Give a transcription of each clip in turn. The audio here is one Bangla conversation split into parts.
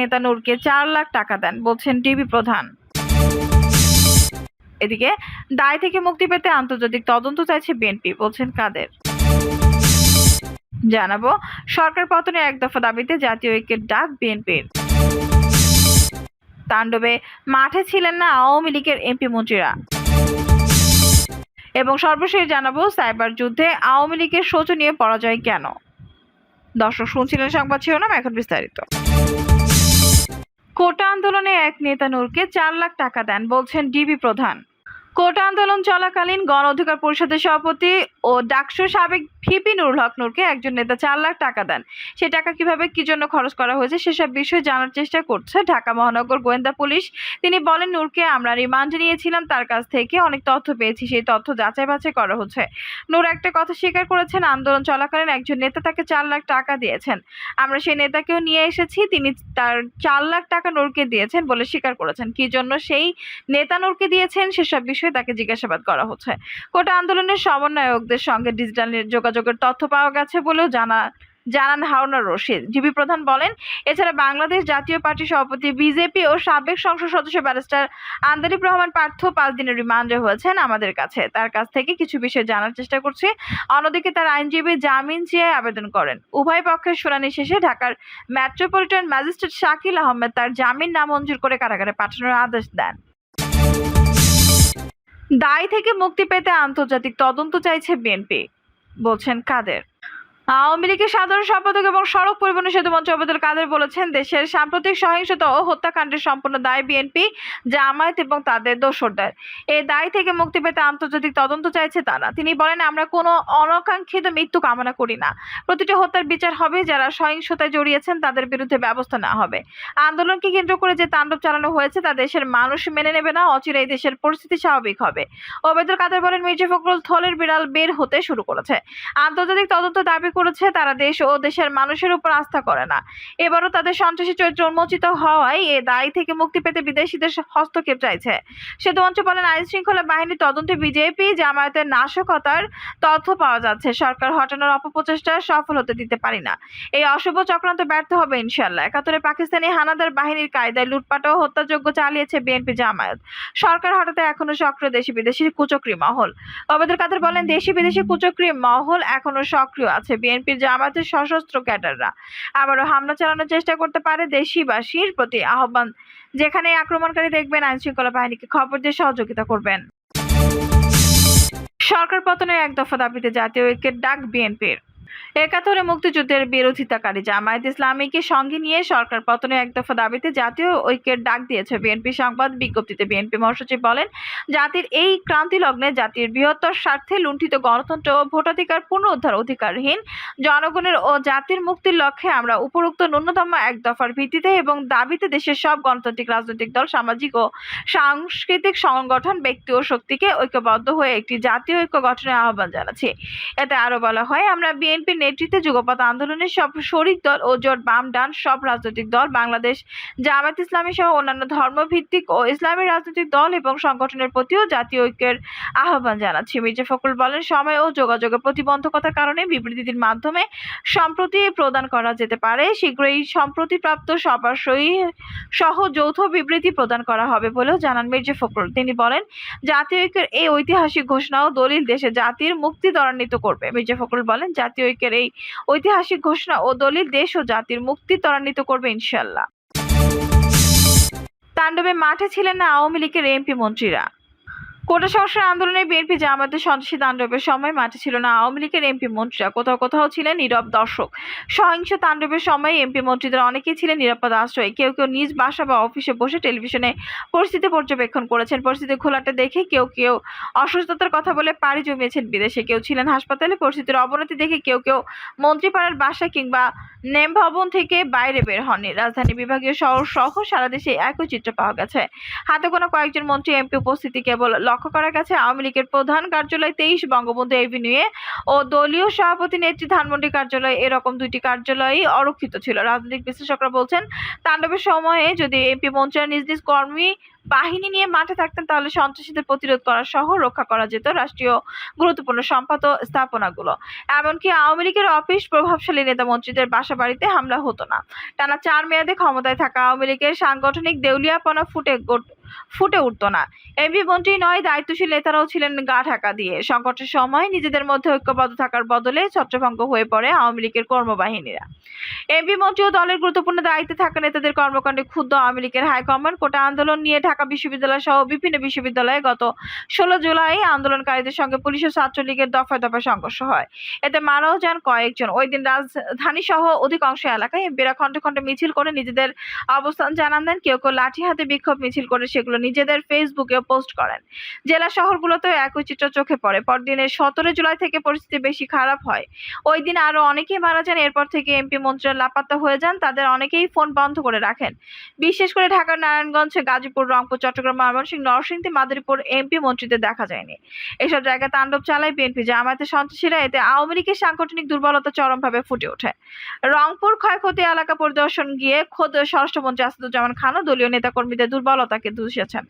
নেতা নূরকে চার লাখ টাকা দেন, বলছেন ডিবি প্রধান। এদিকে দায় থেকে মুক্তি পেতে আন্তর্জাতিক তদন্ত চাইছে বিএনপি, বলছেন কাদের। জানাব, সরকার পতনে এক দফা দাবিতে জাতীয় ঐক্যের ডাক বিএনপির। তাণ্ডবে মাঠে ছিলেন না আওয়ামী লীগের এমপি মন্ত্রীরা। এবং সর্বশেষ জানাব, সাইবার যুদ্ধে আওয়ামী লীগের শোচনীয় পরাজয় কেন? দর্শক শুনছিলেন সংবাদ শিরোনাম, এখন বিস্তারিত। কোটা আন্দোলনে এক নেতা নূরকে চার লাখ টাকা দেন বলছেন ডিবি প্রধান। কোটা আন্দোলন চলাকালীন গণ অধিকার পরিষদের সভাপতি ও ডাকসুর সাবেক ভিপি নুরুল হক নূরকে একজন নেতা চার লাখ টাকা দেন। সে টাকা কীভাবে, কি জন্য খরচ করা হয়েছে সেসব বিষয়ে জানার চেষ্টা করছে ঢাকা মহানগর গোয়েন্দা পুলিশ। তিনি বলেন, নূরকে আমরা রিমান্ডে নিয়েছিলাম, তার কাছ থেকে অনেক তথ্য পেয়েছি, সেই তথ্য যাচাই বাছাই করা হচ্ছে। নূর একটা কথা স্বীকার করেছেন, আন্দোলন চলাকালীন একজন নেতা তাকে চার লাখ টাকা দিয়েছেন। আমরা সেই নেতাকেও নিয়ে এসেছি, তিনি তার চার লাখ টাকা নূরকে দিয়েছেন বলে স্বীকার করেছেন। কি জন্য সেই নেতা নূরকে দিয়েছেন সেসব বিষয়ে তাকে জিজ্ঞাসাবাদ করা হচ্ছে। কোটা আন্দোলনের সমন্বয়কদের সঙ্গে ডিজিটাল যোগাযোগের তথ্য পাওয়া গেছে বলেও জানা, জানান হারুনা রশিদ। ডিবি প্রধান বলেন, এছাড়া বাংলাদেশ জাতীয় পার্টি সভাপতি, বিজেপি ও সাবেক সংসদ সদস্য ব্যারিস্টার আন্দারিফ রহমান পার্থ পাঁচ দিনের রিমান্ডে হয়েছেন আমাদের কাছে। তার কাছ থেকে কিছু বিষয় জানার চেষ্টা করছি। অন্যদিকে তার আইনজীবী জামিন চেয়ে আবেদন করেন। উভয় পক্ষের শুনানি শেষে ঢাকার মেট্রোপলিটন ম্যাজিস্ট্রেট শাকিল আহমেদ তার জামিন নামঞ্জুর করে কারাগারে পাঠানোর আদেশ দেন। দায় থেকে মুক্তি পেতে আন্তর্জাতিক তদন্ত চাইছে বিএনপি। বলছেন কাদের? আওয়ামী লীগের সাধারণ সম্পাদক এবং সড়ক পরিবহন সেতু মন্ত্রী ওবায়দুল কাদের বলেছেন, দেশের সাম্প্রতিক সহিংসতা ও হত্যাকাণ্ডের সম্পূর্ণ দায় বিএনপি, জামায়াত এবং তাদের দোসরদের। এই দায় থেকে মুক্তি পেতে আন্তর্জাতিক তদন্ত চাইছে তারা। তিনি বলেন, আমরা কোনো অনাকাঙ্ক্ষিত মৃত্যু কামনা করি না। প্রতিটি হত্যার বিচার হবে, যারা সহিংসতায় জড়িয়েছেন তাদের বিরুদ্ধে ব্যবস্থা নেওয়া হবে। আন্দোলনকে কেন্দ্র করে যে তাণ্ডব চালানো হয়েছে, তা দেশের মানুষ মেনে নেবে না অচিরেই দেশের পরিস্থিতি স্বাভাবিক হবে। ওবায়দুল কাদের বলেন, মির্জা ফখরুল থলের বিড়াল বের হতে শুরু করেছে। আন্তর্জাতিক তদন্ত দাবি করেছে, তারা দেশ ও দেশের মানুষের উপর আস্থা করে না। এবারও তাদের সন্ত্রাসী চরিত্র উন্মোচিত হওয়ায় এ দায় থেকে মুক্তি পেতে বিদেশিদের হস্তক্ষেপ চাইছে। সেতুমঞ্চ বলেন আইন শৃঙ্খলা বাহিনীর তদন্তে বিজেপি জামায়াতের নাশকতার তথ্য পাওয়া যাচ্ছে। সরকার হটানোর অপপ্রচেষ্টা সফল হতে দিতে পারি না। এই অশুভ চক্রান্ত ব্যর্থ হবে ইনশাল্লাহ একাত্তরে পাকিস্তানি হানাদার বাহিনীর কায়দায় লুটপাট ও হত্যাযোগ্য চালিয়েছে বিএনপি জামায়াত। সরকার হটাতে এখনও সক্রিয় দেশি বিদেশি কুচক্রী মহল। অবেদুল কাদের বলেন দেশি বিদেশি কুচক্রী মহল এখনও সক্রিয় আছে বিএনপির জামাতের সশস্ত্র ক্যাডাররা। আবারও হামলা চালানোর চেষ্টা করতে পারে দেশিবাসীর প্রতি আহ্বান। যেখানে আক্রমণকারী দেখবেন আইন শৃঙ্খলা বাহিনীকে খবর দিয়ে সহযোগিতা করবেন। সরকার পতনের এক দফা দাবিতে জাতীয় ঐক্যের ডাক বিএনপির। একাত্তরে মুক্তিযুদ্ধের বিরোধিতাকারী জামায়াত ইসলামীকে সঙ্গে নিয়ে সরকার পতনের এক দফা দাবিতে জাতীয় ঐক্যের ডাক দিয়েছে বিএনপি সংবাদ বিজ্ঞপ্তিতে। বিএনপি মহাসচিব বলেন, জাতির এই ক্রান্তি লগ্নে জাতির বৃহত্তর স্বার্থে লুণ্ঠিত গণতন্ত্র ও ভোটাধিকার পুনরুদ্ধার অধিকারহীন জনগণের ও জাতির মুক্তির লক্ষ্যে আমরা উপরোক্ত ন্যূনতম এক দফার ভিত্তিতে এবং দাবিতে দেশের সব গণতান্ত্রিক, রাজনৈতিক দল, সামাজিক ও সাংস্কৃতিক সংগঠন, ব্যক্তি ও শক্তিকে ঐক্যবদ্ধ হয়ে একটি জাতীয় ঐক্য গঠনের আহ্বান জানাচ্ছি। এতে আরও বলা হয়, আমরা বিএনপির নেতৃত্বে যুগপৎ আন্দোলনের সব শরিক দল ও জোট বাম ডান সব রাজনৈতিক দল বাংলাদেশ, জামায়াত ইসলামী সহ অন্যান্য ধর্মভিত্তিক ও ইসলামী রাজনৈতিক দল এবং সংগঠনের প্রতিও জাতীয় ঐক্যের আহ্বান জানাচ্ছি। মির্জা ফখরুল বলেন, সময় ও যোগাযোগের প্রতিবন্ধকতার কারণে বিবৃতির মাধ্যমে সম্প্রতি প্রদান করা যেতে পারে। শীঘ্রই সম্প্রতিপ্রাপ্ত সবার সই সহ যৌথ বিবৃতি প্রদান করা হবে বলেও জানান মির্জা ফখরুল। তিনি বলেন, জাতীয় ঐক্যের এই ঐতিহাসিক ঘোষণা ও দলিল দেশে জাতির মুক্তি ত্বরান্বিত করবে। মির্জা ফখরুল বলেন, জাতীয় ঐক্যের এই ঐতিহাসিক ঘোষণা ও দলিল দেশ ও জাতির মুক্তি ত্বরান্বিত করবে ইনশাল্লাহ তাণ্ডবে মাঠে ছিলেন না আওয়ামী লীগের এমপি মন্ত্রীরা। কোটা সংস্কার আন্দোলনে বিএনপি জামাতের সন্ত্রাসী তাণ্ডবের সময় মাঠে ছিল না। আওয়ামী লীগের এমপি মন্ত্রীরা কোথাও কোথাও ছিলেন নীরব দর্শক। সহিংস তাণ্ডবের সময় এমপি মন্ত্রীদের অনেকেই ছিলেন নিরাপদ আশ্রয়। কেউ কেউ নিজ বাসা বা অফিসে বসে টেলিভিশনে পরিস্থিতি পর্যবেক্ষণ করেছেন। পরিস্থিতি খোলাটা দেখে কেউ কেউ অসুস্থতার কথা বলে পাড়ি জমিয়েছেন বিদেশে। কেউ ছিলেন হাসপাতালে পরিস্থিতির অবনতি দেখে কেউ কেউ মন্ত্রীপাড়ার বাসা কিংবা নেম ভবন থেকে বাইরে বের হননি। রাজধানী বিভাগীয় শহর সহ সারা দেশে একই চিত্র পাওয়া গেছে। হাতে কোনো কয়েকজন মন্ত্রী এমপি উপস্থিতি কেবল লক্ষ্য করা গেছে, আওয়ামী লীগের প্রধান কার্যালয় তেইশ, বঙ্গবন্ধু এভিনিউয়ে ও দলীয় সভাপতি নেত্রী ধানমন্ডি কার্যালয় এরকম দুইটি কার্যালয়ই অরক্ষিত ছিল। রাজনৈতিক বিশ্লেষকরা বলছেন, তাণ্ডবের সময়ে যদি এমপি মন্ত্রীরা নিজ নিজ কর্মী বাহিনী নিয়ে মাঠে থাকতেন, তাহলে সন্ত্রাসীদের প্রতিরোধ করা সহ রক্ষা করা যেত রাষ্ট্রীয় গুরুত্বপূর্ণ সম্পদ স্থাপনাগুলো। এমনকি আওয়ামী লীগের অফিস প্রভাবশালী নেতা মন্ত্রীদের বাসা বাড়িতে হামলা হতো না। টানা চার মেয়াদে ক্ষমতায় থাকা আওয়ামী লীগের সাংগঠনিক দেউলিয়াপনা ফুটে ফুটে উঠতো না। এমপি মন্ত্রী নয়, দায়িত্বশীল নেতারাও ছিলেন গা ঢাকা দিয়ে। সংকটের সময় নিজেদের মধ্যে ঐক্যবদ্ধ থাকার বদলে ছত্রভঙ্গ হয়ে পড়ে আওয়ামী লীগের কর্মবাহিনীরা। এমপি মন্ত্রী ও দলের গুরুত্বপূর্ণ দায়িত্বে থাকা নেতাদের কর্মকাণ্ডে ক্ষুব্ধ আওয়ামী লীগের হাইকমান্ড কোটা আন্দোলন নিয়ে ঢাকা বিশ্ববিদ্যালয় সহ বিভিন্ন বিশ্ববিদ্যালয়ে গত ষোলো জুলাই আন্দোলনকারীদের সঙ্গে পুলিশ ও ছাত্রলীগের দফায় দফায় সংঘর্ষ হয়। এতে মারাও যান কয়েকজন। ওই দিন রাজধানী সহ অধিকাংশ এলাকায় এমপিরা খণ্ডে খণ্ডে মিছিল করে নিজেদের অবস্থান জানান দেন। কেউ কেউ লাঠি হাতে বিক্ষোভ মিছিল করে সেগুলো নিজেদের ফেসবুকে পোস্ট করেন। জেলা শহরগুলোতেও একই চিত্র চোখে পড়ে। পরদিনের সতেরো জুলাই থেকে পরিস্থিতি বেশি খারাপ হয়। ওই দিন আরও অনেকেই মারা যান, এরপর থেকে এমপি মন্ত্রীরা লাপাত্তা হয়ে যান, তাদের অনেকেই ফোন বন্ধ করে রাখেন। বিশেষ করে ঢাকার নারায়ণগঞ্জ, গাজীপুর, রংপুর, চট্টগ্রাম, ময়মনসিংহ, নরসিংদী, মাদারীপুর এমপি মন্ত্রীদের দেখা যায়নি। এসব জায়গায় তাণ্ডব চালায় বিএনপি। জামায়াতের সন্ত্রাসীরা এতে আওয়ামী লীগের সাংগঠনিক দুর্বলতা চরমভাবে ফুটে ওঠে। রংপুর ক্ষয়ক্ষতি এলাকা পরিদর্শন গিয়ে খোদ স্বরাষ্ট্রমন্ত্রী আসাদুজ্জামান খানও দলীয় নেতাকর্মীদের দুর্বলতাকে দূষিয়েছেন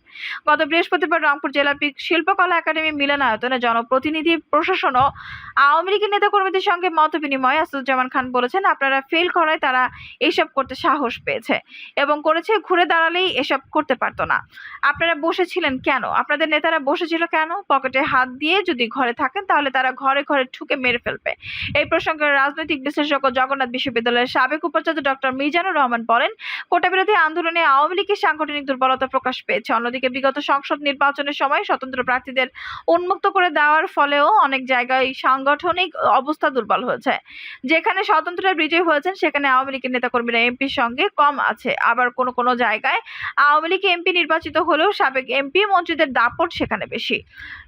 গত বৃহস্পতিবার রংপুর জেলা শিল্পকলা একাডেমি মিলনায়তনে জনপ্রতিনিধি প্রশাসন ও আওয়ামী লীগের নেতাকর্মীদের সঙ্গে মত বিনিময়ে আসাদুজ্জামান খান বলেছেন, আপনারা ফেল করায় তারা এসব করতে সাহস পেয়েছে এবং করেছে, ঘুরে দাঁড়ালেই এসব করতে পারতো না। আপনারা বসেছিলেন কেন? আপনাদের নেতারা বসেছিল কেন? পকেটে হাত দিয়ে যদি ঘরে থাকেন তাহলে তারা ঘরে ঘরে ঠুকে মেরে ফেলবে। এই প্রসঙ্গে রাজনৈতিক বিশ্লেষক ও জগন্নাথ বিশ্ববিদ্যালয়ের সাবেক উপাচার্য ডক্টর মিজানুর রহমান বলেন কোটা বিরোধী আন্দোলনে আওয়ামী লীগের সাংগঠনিক দুর্বলতা প্রকাশ পেয়েছে অন্যদিকে বিগত সংসদ নির্বাচনের সময় স্বতন্ত্র প্রার্থীদের উন্মুক্ত করে দেওয়ার ফলেও অনেক জায়গায় সাংগঠনিক অবস্থা দুর্বল হয়েছে। যেখানে স্বতন্ত্ররা বিজয়ী হয়েছেন, সেখানে আওয়ামী লীগের নেতাকর্মীরা এমপির সঙ্গে কম আছে। আবার কোনো কোনো জায়গায় আওয়ামী লীগ এমপি নির্বাচিত হলেও সাবেক এমপি মন্ত্রীদের দাপট সেখানে বেশি।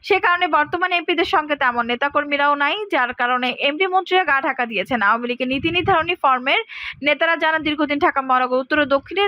সে কারণে বর্তমান এমপিদের সঙ্গে তেমন নেতাকর্মীরাও নাই, যার কারণে এমপি মন্ত্রীরা গা ঢাকা দিয়েছেন। আওয়ামী লীগের নীতি নির্ধারণী ফর্মের নেতারা জানান, দীর্ঘদিন ঢাকা মহানগর উত্তর ও দক্ষিণে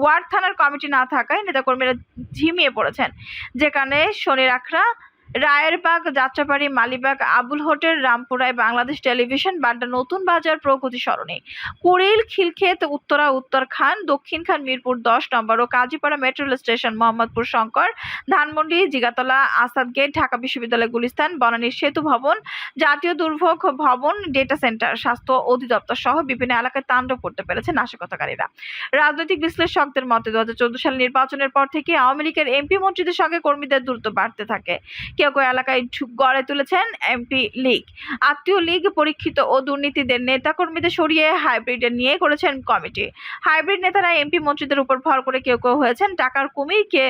ওয়ার্ড থানার কমিটি না থাকায় নেতাকর্মীরা ঝিমিয়ে পড়েছেন। যেখানে শনির আখড়া রায়েরবাগ, যাত্রাবাড়ি, মালিবাগ, আবুল হোটেল, রামপুরায় বাংলাদেশ টেলিভিশন, বাড্ডা নতুন বাজার, প্রগতি সরণি। কুড়িল, খিলক্ষেত, উত্তরা উত্তর খান দক্ষিণ খান, মিরপুর দশ নম্বর ও Kazipara metro station, Mohammadpur, Shankar, Dhanmondi, Jigatola, Asad gate, Dhaka বিশ্ববিদ্যালয় গুলিস্তান বনানীর সেতু ভবন, জাতীয় দুর্ভোগ ভবন ডেটা সেন্টার স্বাস্থ্য অধিদপ্তর সহ বিভিন্ন এলাকায় তাণ্ডব করতে পেরেছে নাশকতাকারীরা। রাজনৈতিক বিশ্লেষকদের মতে দু হাজার চোদ্দ সাল নির্বাচনের পর থেকে আওয়ামী লীগের এমপি মন্ত্রীদের সঙ্গে কর্মীদের দূরত্ব বাড়তে থাকে। কেউ কেউ এলাকায় গড়ে তুলেছেন এমপি লীগ। আত্মীয় লীগ, পরীক্ষিত ও দুর্নীতিদের নেতাকর্মীদের সরিয়ে হাইব্রিডের নিয়ে করেছেন কমিটি। হাইব্রিড নেতারা এমপি মন্ত্রীদের উপর ভর করে কেউ কেউ হয়েছেন। টাকার কুমিরকে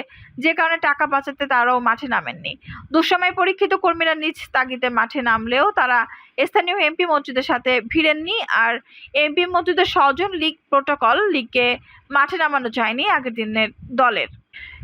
যে কারণে টাকা বাঁচাতে তারাও মাঠে নামেননি। দুঃসময় পরীক্ষিত কর্মীরা নিজ তাগিদে মাঠে নামলেও তারা স্থানীয় এমপি মন্ত্রীদের সাথে ভিড়েননি আর এমপি মন্ত্রীদের স্বজন লীগ প্রোটোকল লীগকে মাঠে নামানো যায়নি আগের দিনের দলের।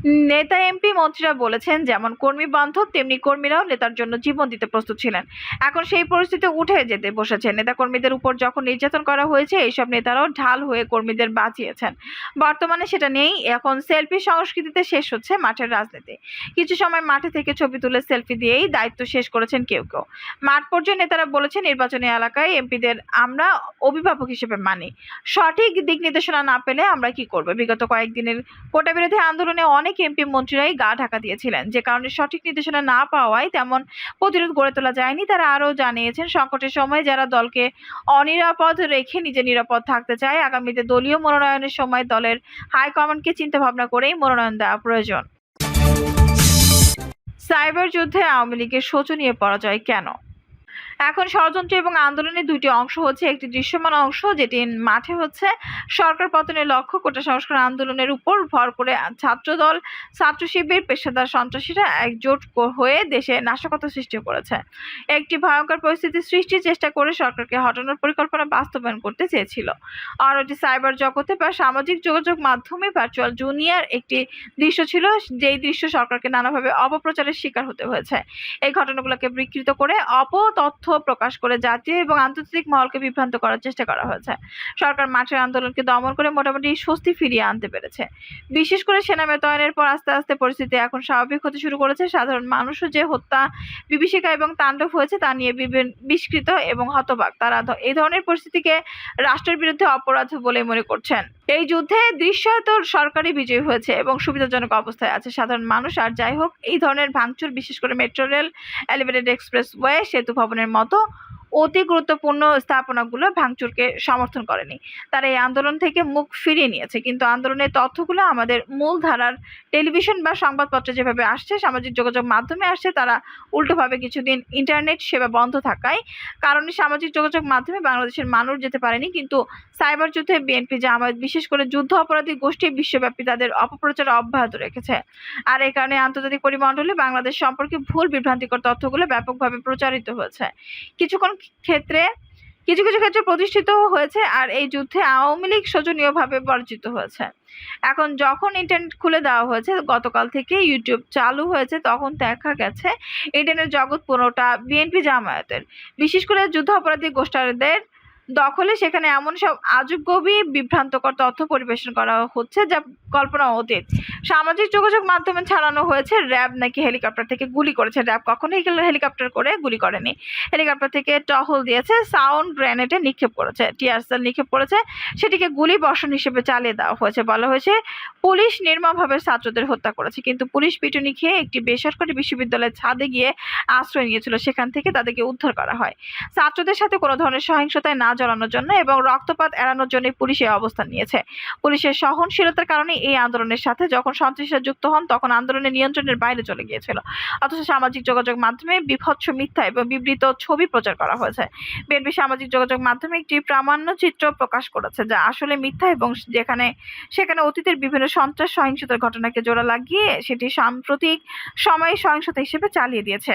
নেতা এমপি মন্ত্রীরা বলেছেন, যেমন কর্মী বান্ধব, তেমনি কর্মীরাও নেতার জন্য জীবন দিতে প্রস্তুত ছিলেন। এখন সেই পরিস্থিতি উঠে যেতে বসেছে। নেতা কর্মীদের উপর যখন নির্যাতন করা হয়েছে এইসব নেতারাও ঢাল হয়ে কর্মীদের বাঁচিয়েছেন। বর্তমানে সেটা নেই। এখন সেলফি সংস্কৃতিতে শেষ হচ্ছে মাঠের রাজনীতি। কিছু সময় মাঠে থেকে ছবি তুলে সেলফি দিয়েই দায়িত্ব শেষ করেছেন কেউ কেউ। মাঠ পর্যায়ে নেতারা বলেছেন, নির্বাচনী এলাকায় এমপিদের আমরা অভিভাবক হিসেবে মানি। সঠিক দিক নির্দেশনা না পেলে আমরা কি করব? বিগত কয়েকদিনের কোটা বিরোধী আন্দোলনে অনেক এমপি মন্ত্রীরাই গা ঢাকা দিয়েছিলেন। যে কারণে সঠিক নির্দেশনা না পাওয়ায় তেমন প্রতিরোধ গড়ে তোলা যায়নি। তারা আরও জানিয়েছেন, সংকটের সময় যারা দলকে অনিরাপদ রেখে নিজে নিরাপদ থাকতে চায়, আগামীতে দলীয় মনোনয়নের সময় দলের হাইকমান্ডকে চিন্তা ভাবনা করেই মনোনয়ন দেওয়া প্রয়োজন। সাইবার যুদ্ধে আওয়ামী লীগের শোচনীয় পরাজয় কেন? এখন ষড়যন্ত্র এবং আন্দোলনের দুইটি অংশ হচ্ছে একটি দৃশ্যমান অংশ, যেটি মাঠে হচ্ছে সরকার পতনের লক্ষ্য কোটা সংস্কার আন্দোলনের উপর ভর করে ছাত্রদল ছাত্র শিবির পেশাদার সন্ত্রাসীরা একজোট হয়ে দেশে নাশকতা সৃষ্টি করেছে। একটি ভয়ঙ্কর পরিস্থিতি সৃষ্টির চেষ্টা করে সরকারকে হটানোর পরিকল্পনা বাস্তবায়ন করতে চেয়েছিল। আর এটি সাইবার জগতে বা সামাজিক যোগাযোগ মাধ্যমে ভার্চুয়াল জুনিয়র একটি দৃশ্য ছিল, যেই দৃশ্য সরকারকে নানাভাবে অপপ্রচারের শিকার হতে হয়েছে। এই ঘটনাগুলোকে বিকৃত করে অপতথ্য প্রকাশ করে জাতীয় এবং আন্তর্জাতিক মহলকে বিভ্রান্ত করার চেষ্টা করা হয়েছে। সরকার মাঠের আন্দোলনকে দমন করে মোটামুটি স্বস্তি ফিরিয়ে আনতে পেরেছে। বিশেষ করে সেনা মোতায়েনের পর আস্তে আস্তে পরিস্থিতি এখন স্বাভাবিক হতে শুরু করেছে। সাধারণ মানুষও যে হত্যা, বিভীষিকা এবং তাণ্ডব হয়েছে তা নিয়ে বিস্কৃত এবং হতবাক। তারা এই ধরনের পরিস্থিতিকে রাষ্ট্রের বিরুদ্ধে অপরাধ বলে মনে করছেন। এই যুদ্ধে দৃশ্যত সরকারি বিজয়ী হয়েছে এবং সুবিধাজনক অবস্থায় আছে। সাধারণ মানুষ আর যাই হোক, এই ধরনের ভাঙচুর, বিশেষ করে metro rail elevated expressway সেতু ভবনের মতো অতি গুরুত্বপূর্ণ স্থাপনাগুলো ভাঙচুরকে সমর্থন করেনি। তারা এই আন্দোলন থেকে মুখ ফিরিয়ে নিয়েছে। কিন্তু আন্দোলনের তথ্যগুলো আমাদের মূল ধারার টেলিভিশন বা সংবাদপত্রে যেভাবে আসছে, সামাজিক যোগাযোগ মাধ্যমে আসছে, তারা উল্টোভাবে কিছুদিন ইন্টারনেট সেবা বন্ধ থাকায়, কারণে সামাজিক যোগাযোগ মাধ্যমে বাংলাদেশের মানুষ যেতে পারেনি। কিন্তু সাইবার যুদ্ধে বিএনপি জামায়াত বিশেষ করে যুদ্ধ অপরাধী গোষ্ঠী বিশ্বব্যাপী তাদের অপপ্রচার অব্যাহত রেখেছে। আর এই কারণে আন্তর্জাতিক পরিমণ্ডলে বাংলাদেশ সম্পর্কে ভুল বিভ্রান্তিকর তথ্যগুলো ব্যাপকভাবে প্রচারিত হয়েছে। কিছুক্ষণ ক্ষেত্রে কিছু কিছু ক্ষেত্রে প্রতিষ্ঠিত হয়েছে আর এই যুদ্ধে আওয়ামী লীগ শোচনীয়ভাবে বর্জিত হয়েছে। এখন যখন ইন্টারনেট খুলে দেওয়া হয়েছে, গতকাল থেকে ইউটিউব চালু হয়েছে, তখন দেখা গেছে ইন্টারনেট জগৎ পুরোটা বিএনপি জামায়াতের। বিশেষ করে যুদ্ধ অপরাধী গোষ্ঠীদের দখলে সেখানে এমন সব আজগবি বিভ্রান্তকর তথ্য পরিবেশন করা হচ্ছে যা কল্পনা অতীত। সামাজিক যোগাযোগ মাধ্যমে ছাড়ানো হয়েছে র্যাব নাকি হেলিকপ্টার থেকে গুলি করেছে। র্যাব কখনোই হেলিকপ্টার করে গুলি করেনি। হেলিকপ্টার থেকে টহল দিয়েছে, সাউন্ড গ্রেনেডে নিক্ষেপ করেছে টিয়ারসেল নিক্ষেপ করেছে। সেটিকে গুলি বর্ষণ হিসেবে চালিয়ে দেওয়া হয়েছে। বলা হয়েছে, পুলিশ নির্মমভাবে ছাত্রদের হত্যা করেছে, কিন্তু পুলিশ পিটুনি খেয়ে একটি বেসরকারি বিশ্ববিদ্যালয়ের ছাদে গিয়ে আশ্রয় নিয়েছিল। সেখান থেকে তাদেরকে উদ্ধার করা হয়। ছাত্রদের সাথে কোনো ধরনের সহিংসতায় না জড়ানোর জন্য এবং রক্তপাত এড়ানোর জন্য পুলিশ এই অবস্থান নিয়েছে। পুলিশের সহনশীলতার কারণে এই আন্দোলনের সাথে যখন সন্ত্রাসীরা যুক্ত হন, তখন আন্দোলনের নিয়ন্ত্রণের বাইরে চলে গিয়েছিল। অথচ সামাজিক যোগাযোগ মাধ্যমে বিভৎস মিথ্যা এবং বিবৃত ছবি প্রচার করা হয়েছে। বিএনপি সামাজিক যোগাযোগ মাধ্যমে একটি প্রামাণ্য চিত্র প্রকাশ করেছে, যা আসলে মিথ্যা এবং যেখানে, সেখানে অতীতের বিভিন্ন সন্ত্রাস সহিংসতার ঘটনাকে জোড়া লাগিয়ে সেটি সাম্প্রতিক সময়ে সহিংসতা হিসেবে চালিয়ে দিয়েছে।